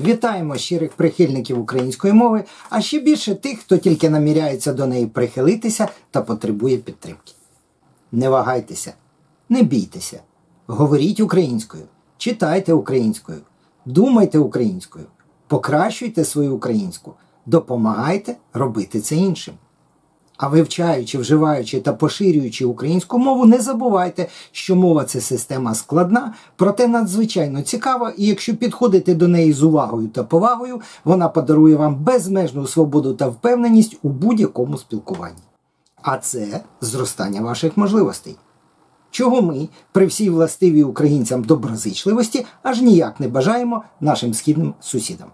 Вітаємо щирих прихильників української мови, а ще більше тих, хто тільки наміряється до неї прихилитися та потребує підтримки. Не вагайтеся, не бійтеся, говоріть українською, читайте українською, думайте українською, покращуйте свою українську, допомагайте робити це іншим. А вивчаючи, вживаючи та поширюючи українську мову, не забувайте, що мова це система складна, проте надзвичайно цікава, і якщо підходити до неї з увагою та повагою, вона подарує вам безмежну свободу та впевненість у будь-якому спілкуванні. А це зростання ваших можливостей. Чого ми, при всій властивій українцям доброзичливості, аж ніяк не бажаємо нашим східним сусідам.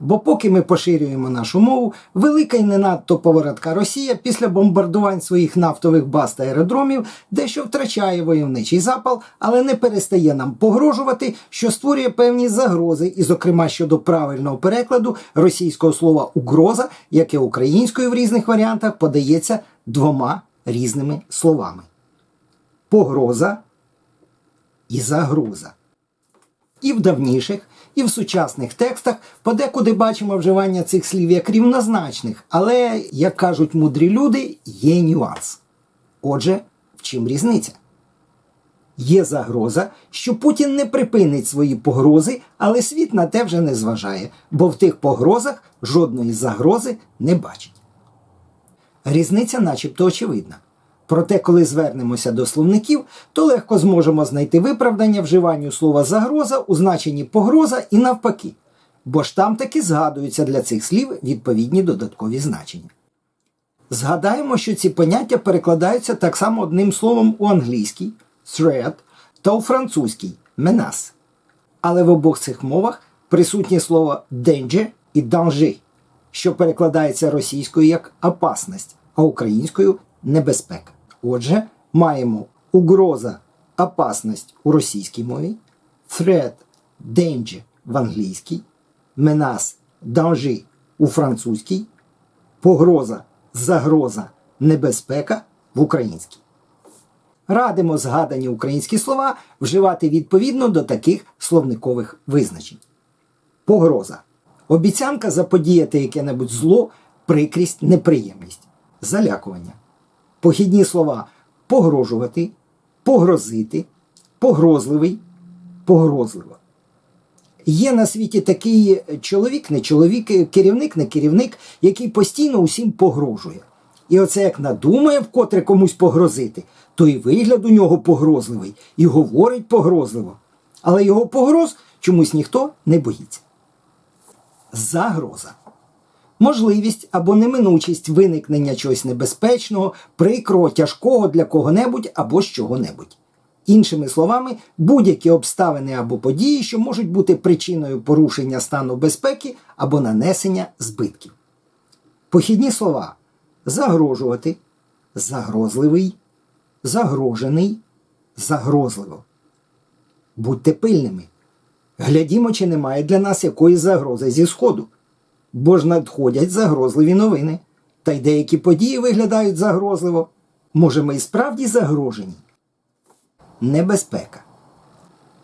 Бо поки ми поширюємо нашу мову, велика і не надто поворотка Росія після бомбардувань своїх нафтових баз та аеродромів дещо втрачає войовничий запал, але не перестає нам погрожувати, що створює певні загрози, і, зокрема, щодо правильного перекладу російського слова угроза, яке українською в різних варіантах подається двома різними словами: погроза і загроза. І в давніших, і в сучасних текстах подекуди бачимо вживання цих слів як рівнозначних, але, як кажуть мудрі люди, є нюанс. Отже, в чим різниця? Є загроза, що Путін не припинить свої погрози, але світ на те вже не зважає, бо в тих погрозах жодної загрози не бачить. Різниця начебто очевидна. Проте, коли звернемося до словників, то легко зможемо знайти виправдання вживанню слова загроза у значенні погроза і навпаки, бо ж там таки згадуються для цих слів відповідні додаткові значення. Згадаємо, що ці поняття перекладаються так само одним словом у англійській threat та у французькій menace. Але в обох цих мовах присутнє слово danger і danger, що перекладається російською як опасність, а українською небезпека. Отже, маємо угроза, опасність у російській мові, threat, danger в англійській, menace, danger у французькій, погроза, загроза, небезпека в українській. Радимо згадані українські слова вживати відповідно до таких словникових визначень. Погроза. Обіцянка заподіяти яке-небудь зло, прикрість, неприємність. Залякування. Похідні слова погрожувати, погрозити, погрозливий, погрозливо. Є на світі такий чоловік, не чоловік, керівник, не керівник, який постійно усім погрожує. І оце як надумає вкотре комусь погрозити, то і вигляд у нього погрозливий, і говорить погрозливо. Але його погроз чомусь ніхто не боїться. Загроза. Можливість або неминучість виникнення чогось небезпечного, прикрого, тяжкого для кого-небудь або з чого-небудь. Іншими словами, будь-які обставини або події, що можуть бути причиною порушення стану безпеки або нанесення збитків. Похідні слова загрожувати, загрозливий, загрожений, загрозливо. Будьте пильними. Глядімо, чи немає для нас якоїсь загрози зі сходу бо ж надходять загрозливі новини. Та й деякі події виглядають загрозливо. Може, ми і справді загрожені? Небезпека.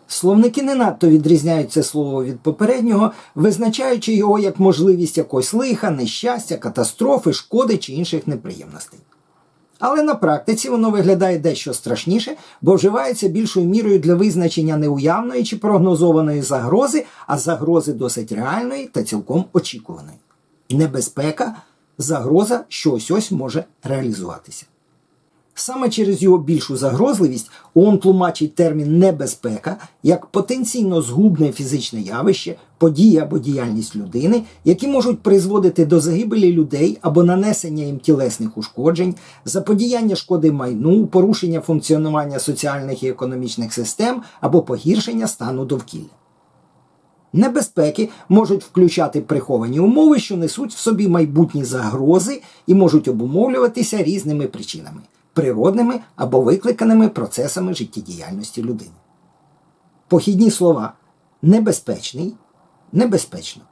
Словники не надто відрізняють це слово від попереднього, визначаючи його як можливість якогось лиха, нещастя, катастрофи, шкоди чи інших неприємностей. Але на практиці воно виглядає дещо страшніше, бо вживається більшою мірою для визначення неуявної чи прогнозованої загрози, а загрози досить реальної та цілком очікуваної. Небезпека загроза, що ось ось може реалізуватися. Саме через його більшу загрозливість ООН тлумачить термін небезпека як потенційно згубне фізичне явище, події або діяльність людини, які можуть призводити до загибелі людей або нанесення їм тілесних ушкоджень, заподіяння шкоди майну, порушення функціонування соціальних і економічних систем або погіршення стану довкілля. Небезпеки можуть включати приховані умови, що несуть в собі майбутні загрози і можуть обумовлюватися різними причинами природними або викликаними процесами життєдіяльності людини. Похідні слова небезпечний, небезпечно.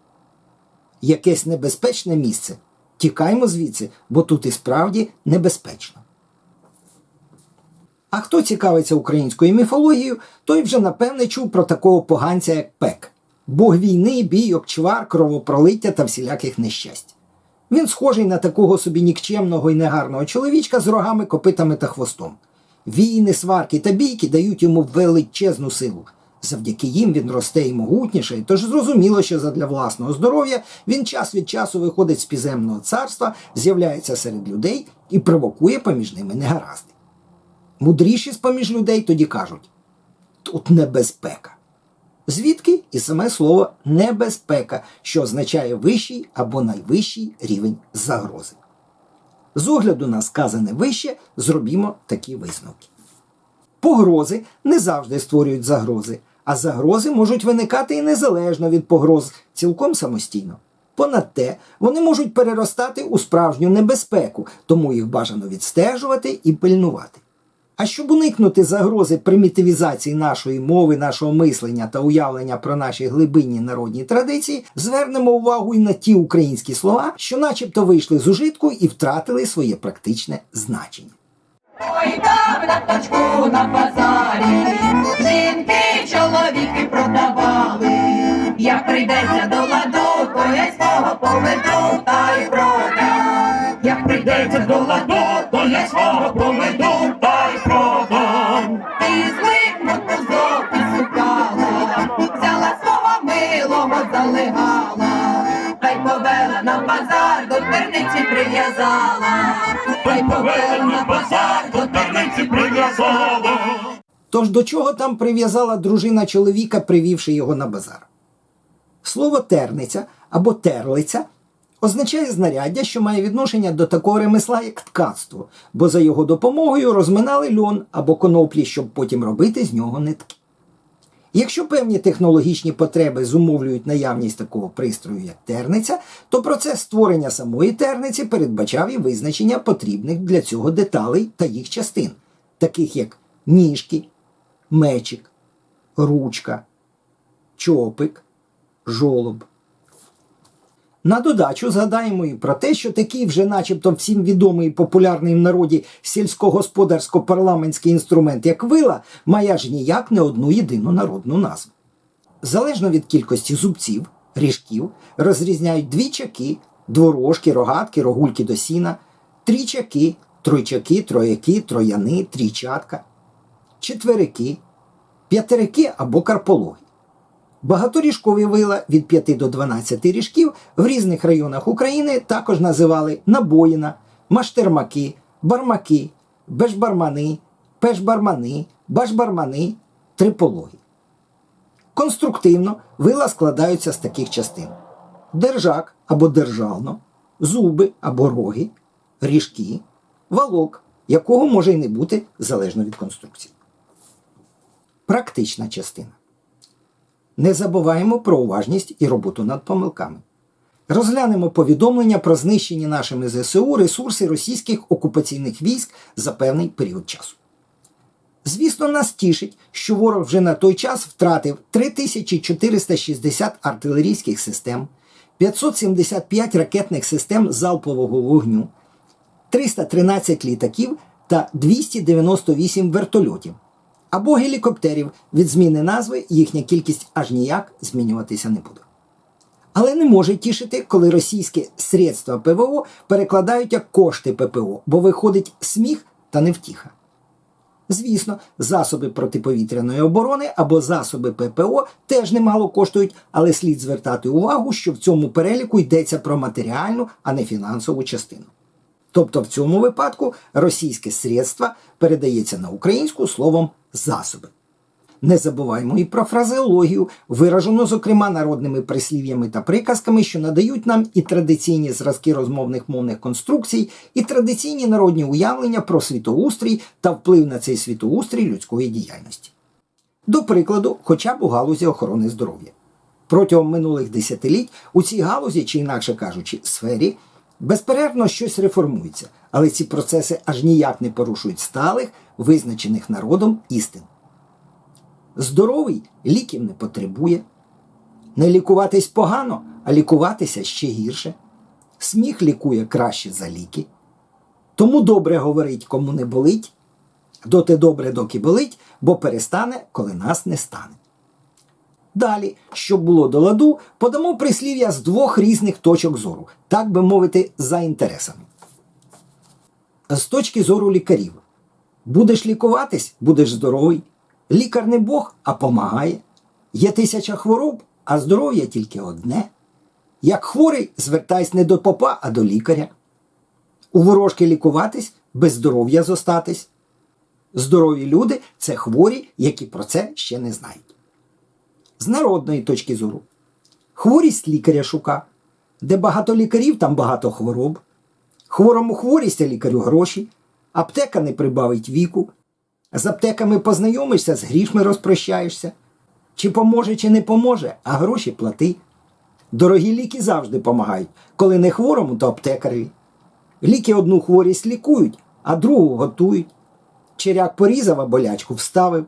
Якесь небезпечне місце. Тікаймо звідси, бо тут і справді небезпечно. А хто цікавиться українською міфологією, той вже напевне чув про такого поганця, як пек Бог війни, бійок, чвар, кровопролиття та всіляких нещасть. Він схожий на такого собі нікчемного і негарного чоловічка з рогами, копитами та хвостом. Війни, сварки та бійки дають йому величезну силу. Завдяки їм він росте і могутніше, тож зрозуміло, що задля власного здоров'я він час від часу виходить з підземного царства, з'являється серед людей і провокує поміж ними негаразди. Мудріші з поміж людей тоді кажуть: тут небезпека. Звідки і саме слово небезпека, що означає вищий або найвищий рівень загрози. З огляду на сказане вище зробімо такі висновки. Погрози не завжди створюють загрози, а загрози можуть виникати і незалежно від погроз, цілком самостійно. Понад те, вони можуть переростати у справжню небезпеку, тому їх бажано відстежувати і пильнувати. А щоб уникнути загрози примітивізації нашої мови, нашого мислення та уявлення про наші глибинні народні традиції, звернемо увагу і на ті українські слова, що начебто вийшли з ужитку і втратили своє практичне значення. Ой, там на точку на базарі, жінки чоловіки продавали. Як прийдеться до ладу, то я свого поведу та й продам. Як прийдеться до ладу, то я поведу милого залегала. Та повела на базар, до терниці прив'язала. Та й повела на базар, до терниці прив'язала. Тож до чого там прив'язала дружина чоловіка, привівши його на базар? Слово терниця або терлиця означає знаряддя, що має відношення до такого ремесла, як ткацтво, бо за його допомогою розминали льон або коноплі, щоб потім робити з нього нитки. Якщо певні технологічні потреби зумовлюють наявність такого пристрою, як терниця, то процес створення самої терниці передбачав і визначення потрібних для цього деталей та їх частин, таких як ніжки, мечик, ручка, чопик, жолоб. На додачу згадаємо і про те, що такий вже начебто всім відомий і популярний в народі сільськогосподарсько-парламентський інструмент, як вила, має аж ніяк не одну єдину народну назву. Залежно від кількості зубців, ріжків, розрізняють двічаки, дворожки, рогатки, рогульки до сіна, трічаки, тройчаки, трояки, трояни, трійчатка, четверики, п'ятерики або карпологи. Багаторіжкові вила від 5 до 12 ріжків в різних районах України також називали набоїна, маштермаки, бармаки, бешбармани, пешбармани, башбармани, трипологи. Конструктивно вила складаються з таких частин: держак або державно, зуби або роги, ріжки, валок, якого може й не бути залежно від конструкції. Практична частина. Не забуваємо про уважність і роботу над помилками. Розглянемо повідомлення про знищені нашими ЗСУ ресурси російських окупаційних військ за певний період часу. Звісно, нас тішить, що ворог вже на той час втратив 3460 артилерійських систем, 575 ракетних систем залпового вогню, 313 літаків та 298 вертольотів або гелікоптерів від зміни назви їхня кількість аж ніяк змінюватися не буде. Але не може тішити, коли російські средства ПВО перекладають як кошти ППО, бо виходить сміх та невтіха. Звісно, засоби протиповітряної оборони або засоби ППО теж немало коштують, але слід звертати увагу, що в цьому переліку йдеться про матеріальну, а не фінансову частину. Тобто в цьому випадку російське средство передається на українську словом засоби. Не забуваймо і про фразеологію, виражену, зокрема, народними прислів'ями та приказками, що надають нам і традиційні зразки розмовних мовних конструкцій, і традиційні народні уявлення про світоустрій та вплив на цей світоустрій людської діяльності. До прикладу, хоча б у галузі охорони здоров'я. Протягом минулих десятиліть у цій галузі, чи інакше кажучи, сфері, безперервно щось реформується, але ці процеси аж ніяк не порушують сталих, визначених народом істин. Здоровий ліків не потребує. Не лікуватись погано, а лікуватися ще гірше. Сміх лікує краще за ліки. Тому добре говорить, кому не болить, доти добре, доки болить, бо перестане, коли нас не стане. Далі, щоб було до ладу, подамо прислів'я з двох різних точок зору, так би мовити, за інтересами. З точки зору лікарів. Будеш лікуватись, будеш здоровий. Лікар не Бог, а помагає. Є тисяча хвороб, а здоров'я тільки одне. Як хворий, звертайся не до попа, а до лікаря. У ворожки лікуватись, без здоров'я зостатись. Здорові люди це хворі, які про це ще не знають. З народної точки зору. Хворість лікаря шука. Де багато лікарів, там багато хвороб. Хворому хворість, а лікарю гроші. Аптека не прибавить віку. З аптеками познайомишся, з грішми розпрощаєшся. Чи поможе, чи не поможе, а гроші плати. Дорогі ліки завжди помагають. Коли не хворому, то аптекареві. Ліки одну хворість лікують, а другу готують. Черяк порізав, а болячку вставив.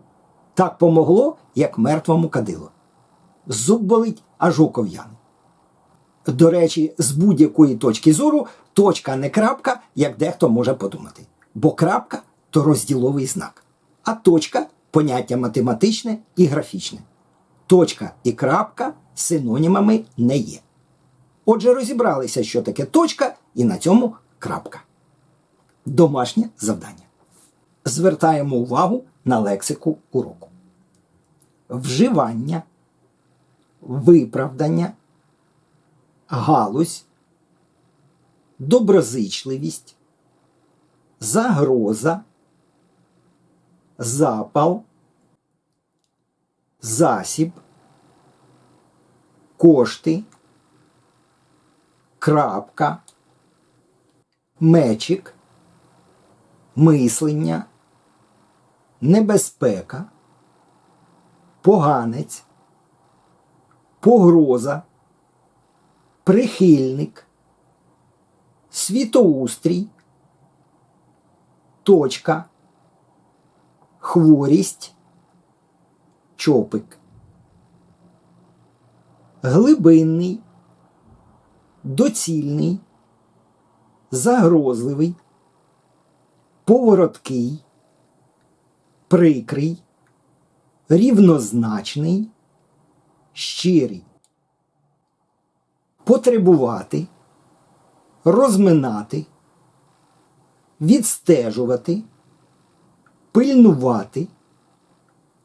Так помогло, як мертвому кадило. Зуб болить, аж око в'яне. До речі, з будь-якої точки зору точка не крапка, як дехто може подумати. Бо крапка то розділовий знак, а точка поняття математичне і графічне. Точка і крапка синонімами не є. Отже, розібралися, що таке точка, і на цьому крапка. Домашнє завдання. Звертаємо увагу на лексику уроку. Вживання, виправдання, галузь, доброзичливість, загроза, запал, засіб, кошти, крапка, мечик, мислення, небезпека, поганець, погроза, прихильник, світоустрій, точка, хворість, чопик, глибинний, доцільний, загрозливий, повороткий, прикрий, рівнозначний, щирий. Потребувати, розминати, відстежувати, пильнувати,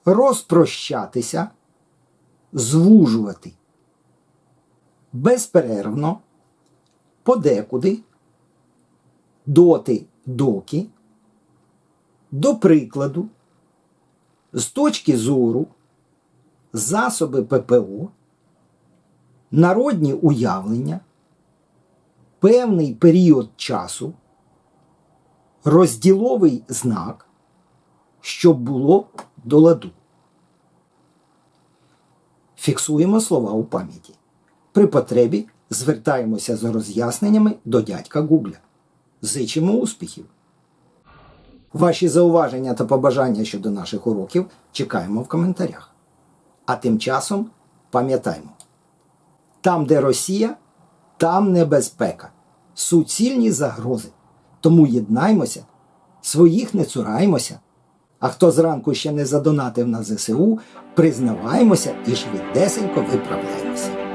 розпрощатися, звужувати, безперервно, подекуди, доти, доки, до прикладу, з точки зору, засоби ППО, народні уявлення, певний період часу, розділовий знак, щоб було до ладу. Фіксуємо слова у пам'яті. При потребі звертаємося з роз'ясненнями до дядька Гугля. Зичимо успіхів! Ваші зауваження та побажання щодо наших уроків чекаємо в коментарях. А тим часом пам'ятаймо: там, де Росія, там небезпека, суцільні загрози. Тому єднаймося, своїх не цураймося. А хто зранку ще не задонатив на ЗСУ, признаваймося і швидесенько виправляємося.